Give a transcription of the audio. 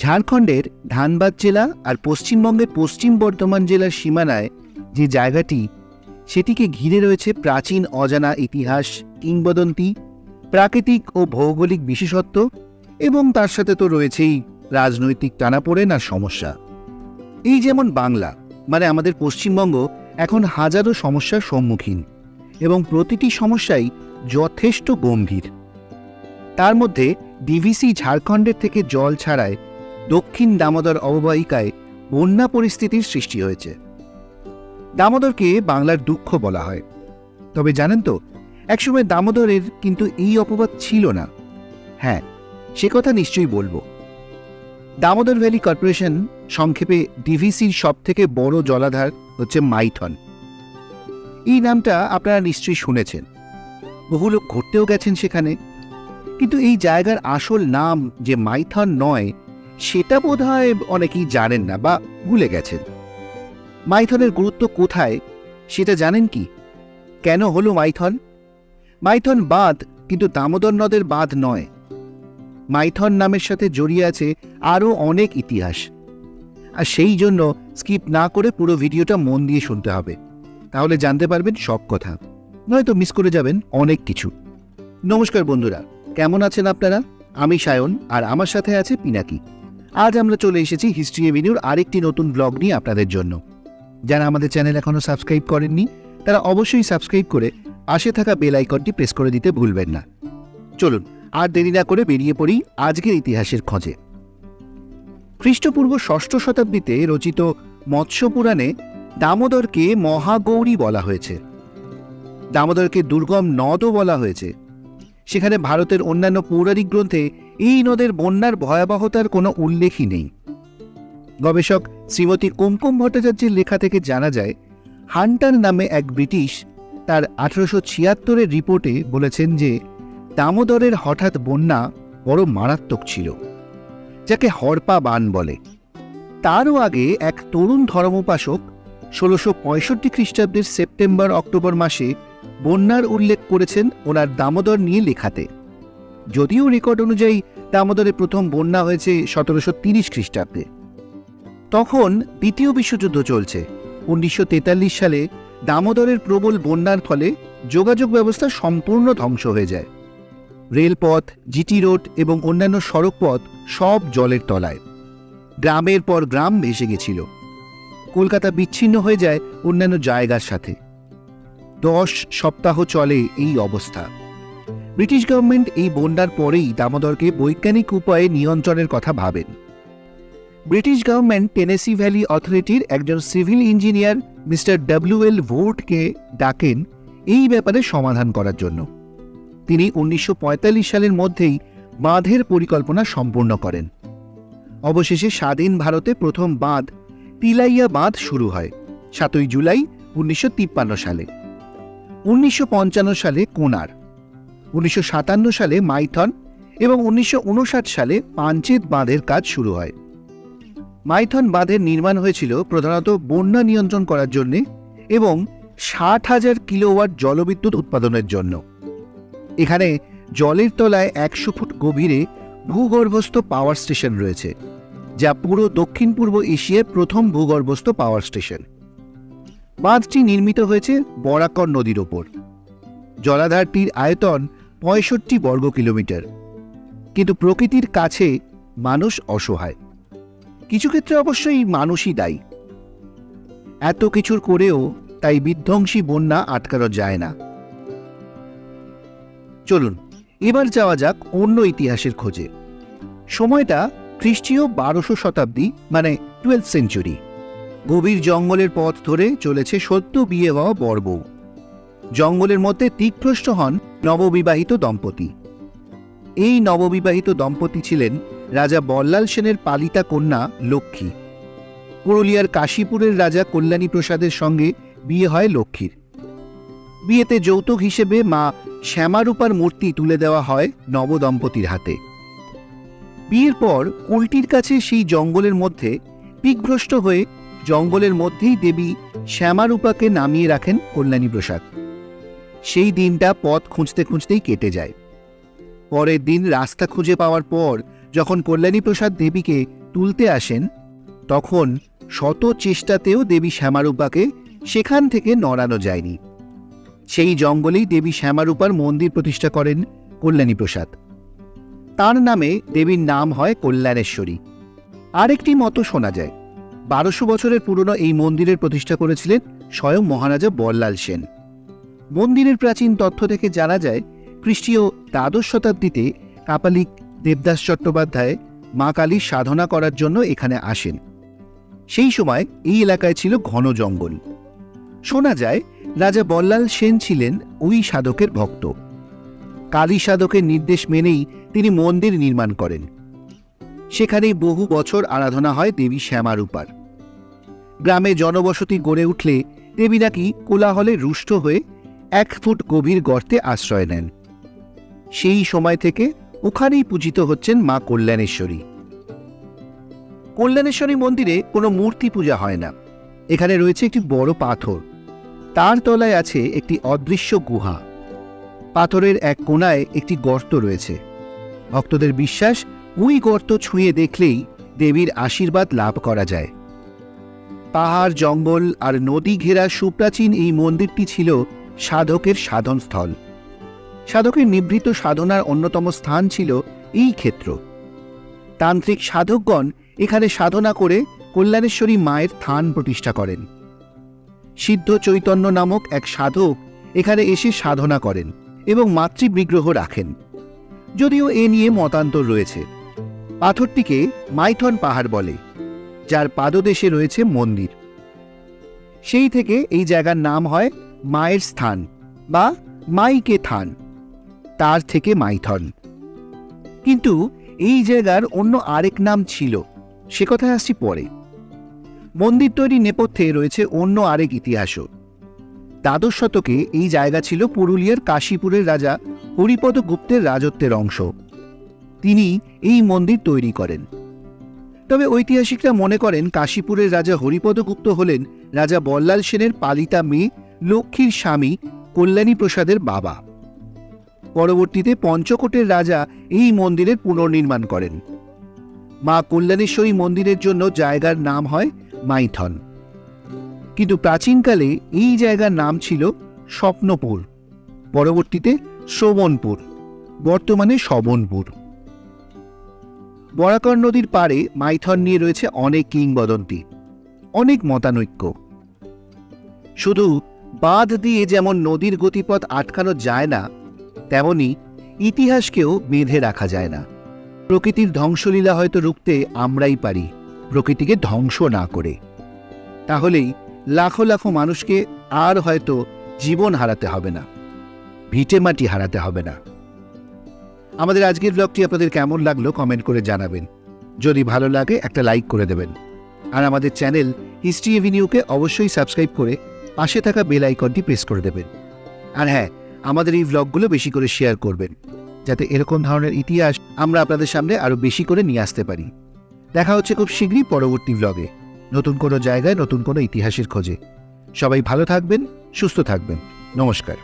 ঝাড়খণ্ডের ধানবাদ জেলা আর পশ্চিমবঙ্গের পশ্চিম বর্ধমান জেলার সীমানায় যে জায়গাটি, সেটিকে ঘিরে রয়েছে প্রাচীন অজানা ইতিহাস, কিংবদন্তি, প্রাকৃতিক ও ভৌগোলিক বিশেষত্ব এবং তার সাথে তো রয়েছেই রাজনৈতিক টানাপোড়েন আর সমস্যা। এই যেমন বাংলা মানে আমাদের পশ্চিমবঙ্গ এখন হাজারো সমস্যার সম্মুখীন এবং প্রতিটি সমস্যাই যথেষ্ট গম্ভীর। তার মধ্যে ডিভিসি ঝাড়খণ্ডের থেকে জল ছাড়ায় দক্ষিণ দামোদর অববাহিকায় বন্যা পরিস্থিতির সৃষ্টি হয়েছে। দামোদরকে বাংলার দুঃখ বলা হয়। তবে জানেন তো, একসময় দামোদরের কিন্তু এই অপবাদ ছিল না। হ্যাঁ সে কথা নিশ্চয়ই বলব। দামোদর ভ্যালি কর্পোরেশন সংক্ষেপে ডিভিসির সব থেকে বড় জলাধার হচ্ছে মাইথন। এই নামটা আপনারা নিশ্চয়ই শুনেছেন। বহু লোক ঘুরতেও গেছেন সেখানে। কিন্তু এই জায়গার আসল নাম যে মাইথন নয় সেটা বোধ অনেকেই জানেন না বা ভুলে গেছেন। মাইথনের গুরুত্ব কোথায়, সেটা জানেন কি? কেন হলো মাইথন? মাইথন বাঁধ কিন্তু দামোদর নদের বাঁধ নয়। মাইথন নামের সাথে জড়িয়ে আছে আরও অনেক ইতিহাস। আর সেই জন্য স্কিপ না করে পুরো ভিডিওটা মন দিয়ে শুনতে হবে। তাহলে জানতে পারবেন সব কথা। নয়তো মিস করে যাবেন অনেক কিছু। নমস্কার বন্ধুরা, কেমন আছেন আপনারা? আমি সায়ন আর আমার সাথে আছে পিনাকি। আজ আমরা চলে এসেছি হিস্ট্রি এভিনিউর আরেকটি নতুন ব্লগ নিয়ে আপনাদের জন্য। যারা আমাদের চ্যানেল এখনও সাবস্ক্রাইব করেননি, তারা অবশ্যই সাবস্ক্রাইব করে পাশে থাকা বেল আইকনটি প্রেস করে দিতে ভুলবেন না। চলুন, আর দেরি না করে বেরিয়ে পড়ি আজকের ইতিহাসের খোঁজে। খ্রিস্টপূর্ব ষষ্ঠ শতাব্দীতে রচিত মৎস্য পুরাণে দামোদরকে মহাগৌরী বলা হয়েছে। দামোদরকে দুর্গম নদও বলা হয়েছে। সেখানে ভারতের অন্যান্য পৌরাণিক গ্রন্থে এই নদের বন্যার ভয়াবহতার কোনো উল্লেখই নেই। গবেষক শ্রীমতী কুমকুম ভট্টাচার্যের লেখা থেকে জানা যায়, হান্টার নামে এক ব্রিটিশ তার আঠারোশো ছিয়াত্তরের রিপোর্টে বলেছেন যে, দামোদরের হঠাৎ বন্যা বড় মারাত্মক ছিল, যাকে হরপা বান বলে। তারও আগে এক তরুণ ধর্মোপাসক ষোলোশো পঁয়ষট্টি খ্রিস্টাব্দের সেপ্টেম্বর অক্টোবর মাসে বন্যার উল্লেখ করেছেন ওনার দামোদর নিয়ে লেখাতে। যদিও রেকর্ড অনুযায়ী দামোদরে প্রথম বন্যা হয়েছে সতেরোশো তিরিশ খ্রিস্টাব্দে। তখন দ্বিতীয় বিশ্বযুদ্ধ চলছে। উনিশশো তেতাল্লিশ সালে দামোদরের প্রবল বন্যার ফলে যোগাযোগ ব্যবস্থা সম্পূর্ণ ধ্বংস হয়ে যায়। রেলপথ, জিটি রোড এবং অন্যান্য সড়কপথ সব জলের তলায়। গ্রামের পর গ্রাম ভেসে গেছিল। কলকাতা বিচ্ছিন্ন হয়ে যায় অন্যান্য জায়গার সাথে। দশ সপ্তাহ চলে এই অবস্থা। ব্রিটিশ গভর্নমেন্ট এই বন্যার পরেই দামোদরকে বৈজ্ঞানিক উপায়ে নিয়ন্ত্রণের কথা ভাবেন। ব্রিটিশ গভর্নমেন্ট টেনেসি ভ্যালি অথরিটির একজন civil engineer mister W L ভোর্টকে ডাকেন এই ব্যাপারে সমাধান করার জন্য। তিনি উনিশশো পঁয়তাল্লিশ সালের মধ্যেই বাঁধের পরিকল্পনা সম্পূর্ণ করেন। অবশেষে স্বাধীন ভারতে প্রথম বাঁধ তিলাইয়া বাঁধ শুরু হয়, সাতই জুলাই উনিশশো তিপ্পান্ন সালে। উনিশশো পঞ্চান্ন সালে কোনার, উনিশশো সাতান্ন সালে মাইথন এবং উনিশশো উনষাট সালে পাঞ্চেত বাঁধের কাজ শুরু হয়। মাইথন বাঁধের নির্মাণ হয়েছিল প্রধানত বন্যা নিয়ন্ত্রণ করার জন্য এবং ষাট হাজার কিলোওয়াট জলবিদ্যুৎ উৎপাদনের জন্য। এখানে জলের তলায় একশো ফুট গভীরে ভূগর্ভস্থ পাওয়ার স্টেশন রয়েছে, যা পুরো দক্ষিণ পূর্ব এশিয়ার প্রথম ভূগর্ভস্থ পাওয়ার স্টেশন। বাঁধটি নির্মিত হয়েছে বরাকর নদীর ওপর। জলাধারটির আয়তন পঁয়ষট্টি বর্গ কিলোমিটার। কিন্তু প্রকৃতির কাছে মানুষ অসহায়। কিছু ক্ষেত্রে অবশ্যই মানুষই দায়ী। এত কিছুর করেও তাই বিধ্বংসী বন্যা আটকানো যায় না। চলুন, এবার যাওয়া যাক অন্য ইতিহাসের খোঁজে। সময়টা খ্রিস্টীয় বারোশো শতাব্দী মানে টুয়েলভ সেঞ্চুরি গভীর জঙ্গলের পথ ধরে চলেছে সত্য বিয়ে হওয়া বরবউ জঙ্গলের মধ্যে দিকভ্রষ্ট হন নববিবাহিত দম্পতি। এই নববিবাহিত দম্পতি ছিলেন রাজা বল্লাল সেনের পালিতা কন্যা লক্ষ্মী। পুরুলিয়ার কাশীপুরের রাজা কল্যাণী প্রসাদের সঙ্গে বিয়ে হয় লক্ষ্মীর। বিয়েতে যৌতুক হিসেবে মা শ্যামারূপার মূর্তি তুলে দেওয়া হয় নবদম্পতির হাতে। বিয়ের পর কুলটির কাছে সেই জঙ্গলের মধ্যে পিকভ্রষ্ট হয়ে জঙ্গলের মধ্যেই দেবী শ্যামারূপাকে নামিয়ে রাখেন কল্যাণী প্রসাদ। সেই দিনটা পথ খুঁজতে খুঁজতেই কেটে যায়। পরের দিন রাস্তা খুঁজে পাওয়ার পর যখন কল্যাণী প্রসাদ দেবীকে তুলতে আসেন, তখন শত চেষ্টাতেও দেবী শ্যামারূপাকে সেখান থেকে নড়ানো যায়নি। সেই জঙ্গলেই দেবী শ্যামারূপার মন্দির প্রতিষ্ঠা করেন কল্যাণী প্রসাদ। তার নামে দেবীর নাম হয় কল্যাণেশ্বরী। আরেকটি মতো শোনা যায়। বারোশো বছরের পুরনো এই মন্দিরের প্রতিষ্ঠা করেছিলেন স্বয়ং মহারাজা বল্লাল সেন। মন্দিরের প্রাচীন তথ্য থেকে জানা যায়, খ্রিস্টীয় দ্বাদশ শতাব্দীতে কাপালিক দেবদাস চট্টোপাধ্যায় মা কালীর সাধনা করার জন্য এখানে আসেন। সেই সময় এই এলাকায় ছিল ঘন জঙ্গল। শোনা যায়, রাজা বল্লাল সেন ছিলেন ওই সাধকের ভক্ত। কালী সাধকের নির্দেশ মেনেই তিনি মন্দির নির্মাণ করেন। সেখানেই বহু বছর আরাধনা হয় দেবী শ্যামারূপার। গ্রামে জনবসতি গড়ে উঠলে দেবী নাকি কোলাহলে রুষ্ট হয়ে এক ফুট গভীর গর্তে আশ্রয় নেন। সেই সময় থেকে ওখানেই পূজিত হচ্ছেন মা কল্যাণেশ্বরী। কল্যাণেশ্বরী মন্দিরে কোনো মূর্তি পূজা হয় না। এখানে রয়েছে একটি বড় পাথর। তার তলায় আছে একটি অদৃশ্য গুহা। পাথরের এক কোনায় একটি গর্ত রয়েছে। ভক্তদের বিশ্বাস ওই গর্ত ছুঁয়ে দেখলেই দেবীর আশীর্বাদ লাভ করা যায়। পাহাড়, জঙ্গল আর নদী ঘেরা সুপ্রাচীন এই মন্দিরটি ছিল সাধকের সাধনস্থল। সাধকের নিভৃত সাধনার অন্যতম স্থান ছিল এই ক্ষেত্র। তান্ত্রিক সাধকগণ এখানে সাধনা করে কল্যাণেশ্বরী মায়ের থান প্রতিষ্ঠা করেন। সিদ্ধ চৈতন্য নামক এক সাধক এখানে এসে সাধনা করেন এবং মাতৃবিগ্রহ রাখেন। যদিও এ নিয়ে মতান্তর রয়েছে। পাথরটিকে মাইথন পাহাড় বলে, যার পাদদেশে রয়েছে মন্দির। সেই থেকে এই জায়গার নাম হয় মায়ের স্থান বা মাইকে থান, তার থেকে মাইথন। কিন্তু এই জায়গার অন্য আরেক নাম ছিল, সে কথায় আসছি পরে। মন্দির তৈরি নেপথ্যে রয়েছে অন্য আরেক ইতিহাসও। দ্বাদশ শতকে এই জায়গা ছিল পুরুলিয়ার কাশীপুরের রাজা হরিপদ গুপ্তের রাজত্বের অংশ। তিনি এই মন্দির তৈরি করেন। তবে ঐতিহাসিকরা মনে করেন কাশীপুরের রাজা হরিপদ গুপ্ত হলেন রাজা বল্লাল সেনের পালিতা মেয়ে, লক্ষ্মীর স্বামী, কল্যাণী প্রসাদের বাবা। পরবর্তীতে পঞ্চকোটের রাজা এই মন্দিরের পুনর্নির্মাণ করেন। মা কল্যাণেশ্বরী মন্দিরের জন্য জায়গার নাম হয় মাইথন। কিন্তু প্রাচীনকালে এই জায়গার নাম ছিল স্বপ্নপুর। পরবর্তীতে শ্রবণপুর, বর্তমানে শবনপুর। বরাকর নদীর পাড়ে মাইথন নিয়ে রয়েছে অনেক কিংবদন্তি, অনেক মতানৈক্য। শুধু বাঁধ দিয়ে যেমন নদীর গতিপথ আটকানো যায় না, তেমনি ইতিহাসকেও বেঁধে রাখা যায় না। প্রকৃতির ধ্বংসলীলা হয়তো রুখতে আমরাই পারি, প্রকৃতিকে ধ্বংস না করে। তাহলেই লাখো লাখো মানুষকে আর হয়তো জীবন হারাতে হবে না, ভিটেমাটি হারাতে হবে না। আমাদের আজকের ব্লগটি আপনাদের কেমন লাগল কমেন্ট করে জানাবেন। যদি ভালো লাগে, একটা লাইক করে দেবেন। আর আমাদের চ্যানেল হিস্ট্রি এভিনিউকে অবশ্যই সাবস্ক্রাইব করে পাশে থাকা বেল আইকনটি প্রেস করে দেবেন। আর হ্যাঁ আমাদের এই ব্লগগুলো বেশি করে শেয়ার করবেন। যাতে এরকম ধরনের ইতিহাস আমরা আপনাদের সামনে আরও বেশি করে নিয়ে আসতে পারি। দেখা হচ্ছে খুব শীঘ্রই পরবর্তী ব্লগে নতুন কোনো জায়গায়, নতুন কোনো ইতিহাসের খোঁজে। সবাই ভালো থাকবেন, সুস্থ থাকবেন। নমস্কার।